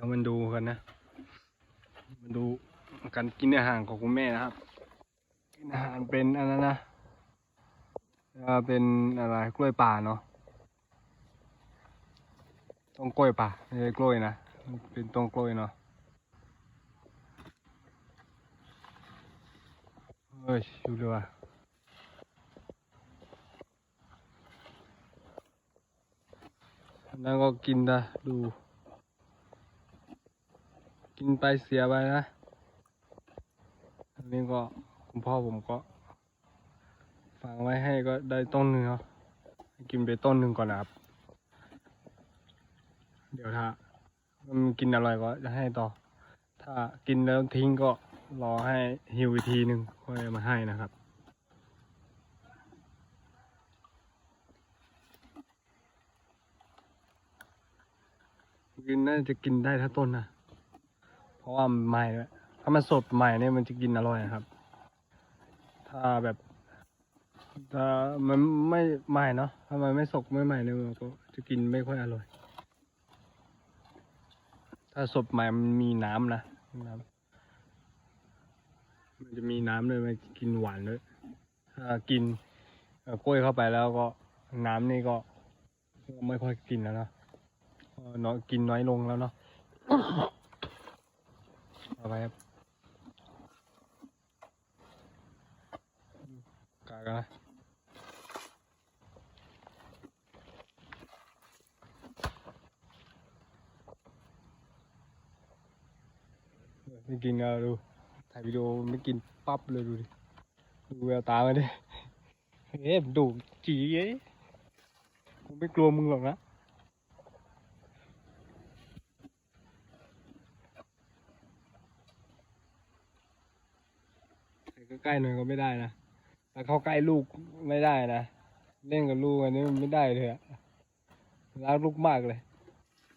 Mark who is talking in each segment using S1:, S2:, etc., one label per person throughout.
S1: ดี๋ยวมันดูกันนะ มันดูการกินอาหารของคุณแม่นะครับ กินอาหารเป็นอันนั้นนะเป็นอะไรกล้วยป่าเนาะ ต้นกล้วยป่าไม่ใช่กล้วยนะ เป็นต้นกล้วยเนาะเฮ้ยดูเลยว่ะแล้วก็กินนะดู กินไปเสียไปนะ อันนี้ก็คุณพ่อผมก็ฝากไว้ให้ก็ได้ต้นหนึ่งเนาะกินไปต้นหนึ่งก่อนนะครับ เดี๋ยวถ้ามันกินอร่อยก็จะให้ต่อ ถ้ากินแล้วทิ้งก็รอให้หิวอีกทีหนึ่งค่อยมาให้นะครับกินน่าจะกินได้ทั้งต้นนะ ราะว่าใหม่ด้วยถ้ามันสดใหม่เนี่ยมันจะกินอร่อยครับ ถ้าแบบถ้ามันไม่ใหม่เนาะถ้ามันไม่สกไม่ใหม่เนี่ยมันก็จะกินไม่ค่อยอร่อย ถ้าสดใหม่มันมีน้ำนะน้ำมันจะมีน้ำด้วยมันกินหวานด้วยถ้ากินกล้วยเข้าไปแล้วก็น้ำนี่ก็ไม่ค่อยกินแล้วเนาะน้อยกินน้อยลงแล้วเนาะ เอาไปครับกากันนะไม่กินก็ดู ถ่ายวิดีโอไม่กินปั๊บเลยดูดิ ดูแววตามันดิเฮ้ยดุจีเอ้ยกูไม่กลัวมึงหรอกนะ ใกล้ๆหน่อยก็ไม่ได้นะแต่เข้าใกล้ลูกไม่ได้นะเล่นกับลูกอันนี้มันไม่ได้เลยอะรักลูกมากเลย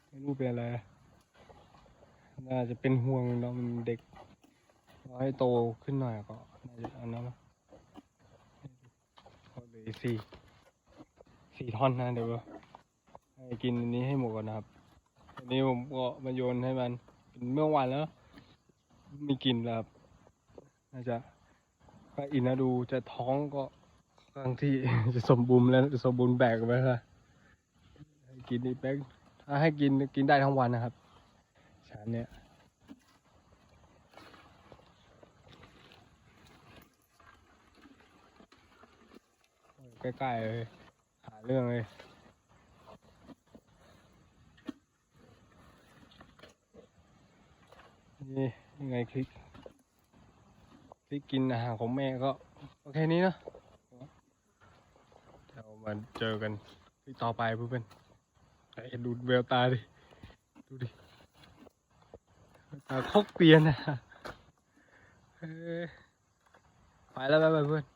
S1: ไม่รู้เป็นอะไรน่าจะเป็นห่วงเนาะมันเด็กรอให้โตขึ้นหน่อยก็น่าจะอันนั้นนะก็เลยสี่สี่ท่อนนะเดี๋ยวให้กินอันนี้ให้หมดก่อนนะครับอันนี้ผมก็มาโยนให้มันเป็นเมื่อวานแล้วไม่กินแล้วครับน่าจะ ก็อินนะดูจะท้องก็บางที่จะสมบูรณ์แล้วจะสมบูรณ์แบกไปค่ะให้กินอีกแป๊กถ้าให้กินกินได้ทั้งวันนะครับชานเนี้ยใกล้ๆเลยหาเรื่องเลยนี่ยังไงคลิก ที่กินอาหารของแม่ก็โอเคนี้เนาะเดี๋ยวมาเจอกันที่ต่อไปเพื่อนๆดูแววตาดิ ดูดิตาโคกเปลี่ยนนะเอ้ยไปแล้วบ๊ายบายเพื่อน